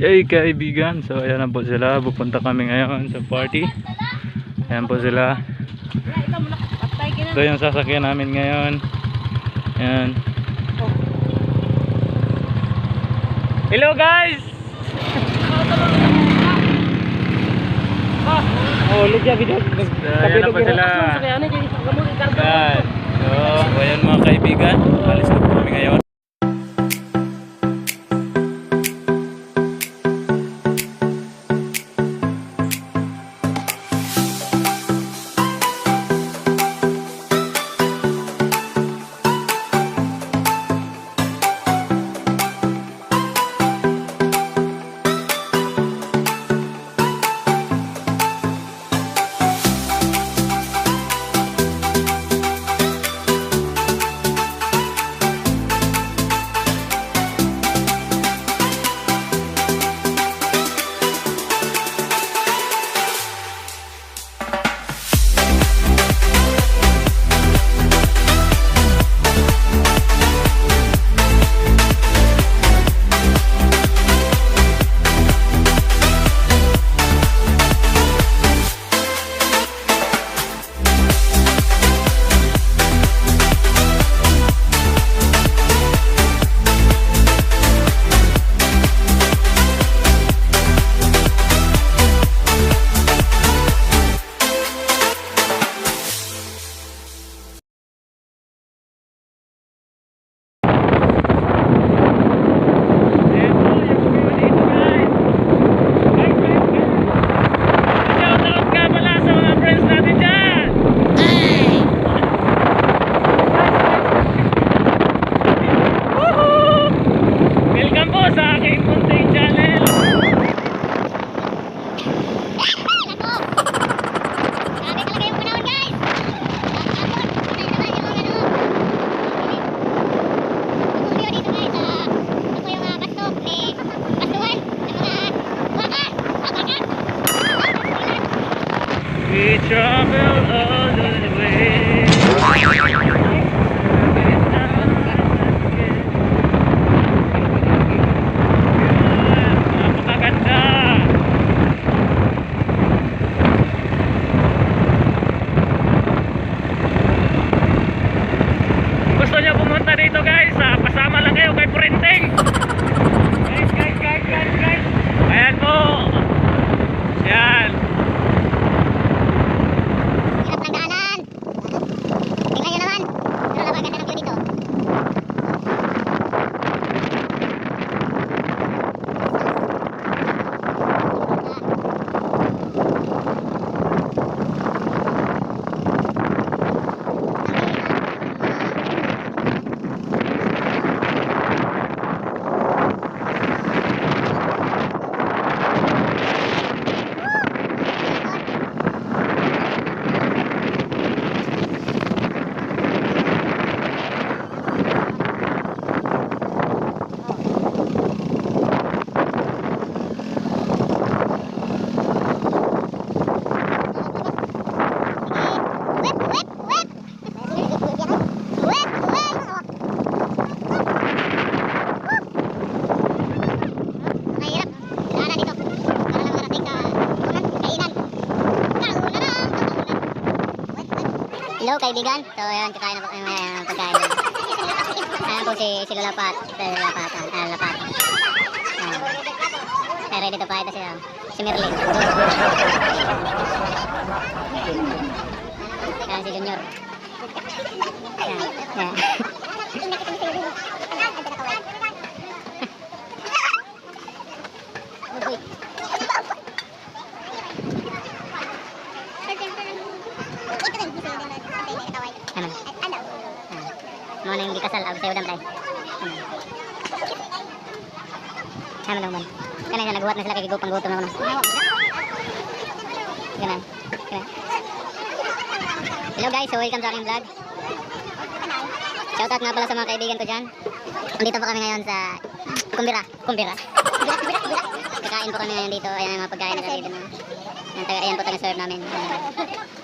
Yay kaibigan, so ayan na po sila, pupunta kami ngayon sa party. Ayan po sila. Ito yung sasakyan namin ngayon. Ayan. Hello guys! Oh, ligya video. Ayan na po sila. Ayan. So, ayan mga kaibigan, alis na po kami ngayon. We travel all the way. Kaibigan. So ayan, kakain na po yung uh, pagkain. Ayan po si, si Lalapat. Si Lalapat. Ah, Lalapat. Ayan. Eh, ready to fight na siya. Si Merlin. Ayan si Junior. Ayan. Ayan. Uy. Ano? Ah. Nang gikasal ab sayo dam tay. Ano? Ano naman? Kanina nagbuhat na sila kay gupang gutom na kuno. Ganun. Hello guys, so welcome sa aking vlog. Shoutout nga pala sa mga kaibigan ko dyan. Nandito pa kami ngayon sa Kumbira. Kumbira. Kakain po kami ngayon dito. Ayan ang mga pagkain na dito. Ayan, taga, ayan po taga-serve namin. Ayan.